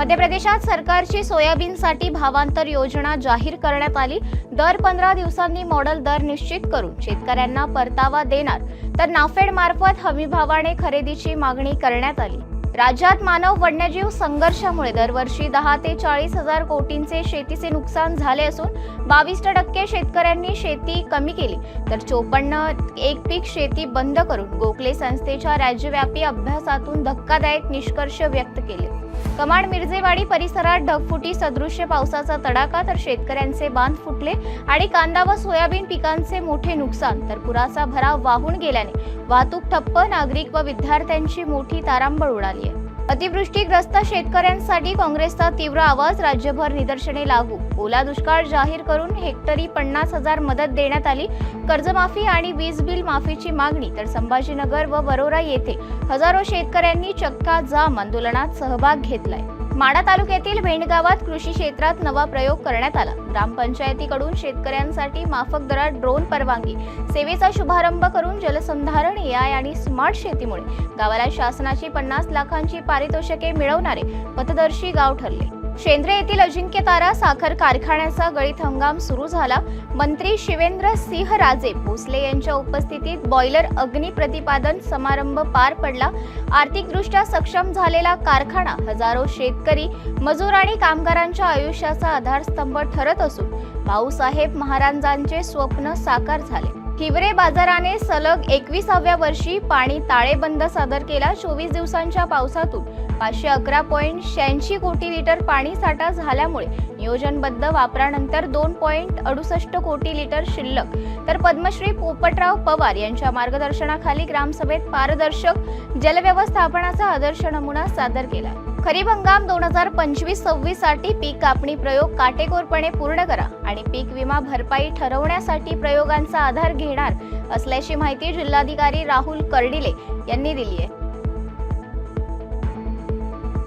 मध्य प्रदेशात सरकारची सोयाबीनसाठी भावांतर योजना जाहीर करण्यात आली. दर पंधरा दिवसांनी मॉडेल दर निश्चित करून शेतकऱ्यांना परतावा देणार. तर नाफेड मार्फत हमीभावाने खरेदीची मागणी करण्यात आली. राज्यात मानव वन्यजीव संघर्षामुळे दरवर्षी दहा ते चाळीस हजार कोटींचे शेतीचे नुकसान झाले असून बावीस टक्के शेतकऱ्यांनी शेती कमी केली. तर चोपन्न एक पीक शेती बंद करून गोखले संस्थेच्या राज्यव्यापी अभ्यासातून धक्कादायक निष्कर्ष व्यक्त केले. कमाड मिरजेवाडी परिसरात ढगफुटी सदृश्य पावसाचा तडाखा तर शेतकऱ्यांचे बांध फुटले आणि कांदा व सोयाबीन पिकांचे मोठे नुकसान तर पुराचा भराव वाहून गेल्याने वाहतूक ठप्प नागरिक व विद्यार्थ्यांची मोठी तारांबळ उडाली आहे. अतिवृष्टीग्रस्त शेतकऱ्यांसाठी काँग्रेसचा तीव्र आवाज राज्यभर निदर्शने लागू. ओला दुष्काळ जाहीर करून हेक्टरी पन्नास हजार मदत देण्यात आली. कर्जमाफी आणि वीज बिल माफीची मागणी तर संभाजीनगर व वरोरा येथे हजारो शेतकऱ्यांनी चक्का जाम आंदोलनात सहभाग घेतलाय. माडा तालुक्यातील भेंडगावात कृषी क्षेत्रात नवा प्रयोग करण्यात आला. ग्रामपंचायतीकडून शेतकऱ्यांसाठी माफक दरात ड्रोन परवानगी सेवेचा शुभारंभ करून जलसंधारण एआय आणि स्मार्ट शेतीमुळे गावाला शासनाची पन्नास लाखांची पारितोषिके मिळवणारे पथदर्शी गाव ठरले. शेंद्रे येथील अजिंक्य तारा साखर कारखान्याचा गळीत हंगाम सुरू झाला. मंत्री शिवेंद्र सिंह राजे भोसले यांच्या उपस्थितीत बॉयलर अग्नी प्रतिपादन समारंभ पार पडला. आर्थिकदृष्ट्या सक्षम झालेला कारखाना हजारो शेतकरी मजूर आणि कामगारांच्या आयुष्याचा आधारस्तंभ ठरत असून भाऊसाहेब महाराजांचे स्वप्न साकार झाले. हिवरे बाजाराने सलग एकविसाव्या वर्षी पाणी ताळेबंद सादर केला. चोवीस दिवसांच्या पावसातून पाचशे अकरा पॉईंट शहाऐंशी कोटी लिटर पाणी साठा झाल्यामुळे नियोजनबद्ध वापरानंतर दोन पॉईंट अडुसष्ट कोटी लिटर शिल्लक. तर पद्मश्री पोपटराव पवार यांच्या मार्गदर्शनाखाली ग्रामसभेत पारदर्शक जलव्यवस्थापनाचा आदर्श नमुना सादर केला. खरीप हंगाम दोन हजार पंचवीस सव्वीससाठी पीक कापणी प्रयोग काटेकोरपणे पूर्ण करा आणि पीक विमा भरपाई ठरवण्यासाठी प्रयोगांचा आधार घेणार असल्याची माहिती जिल्हाधिकारी राहुल कर्डिले यांनी दिली आहे.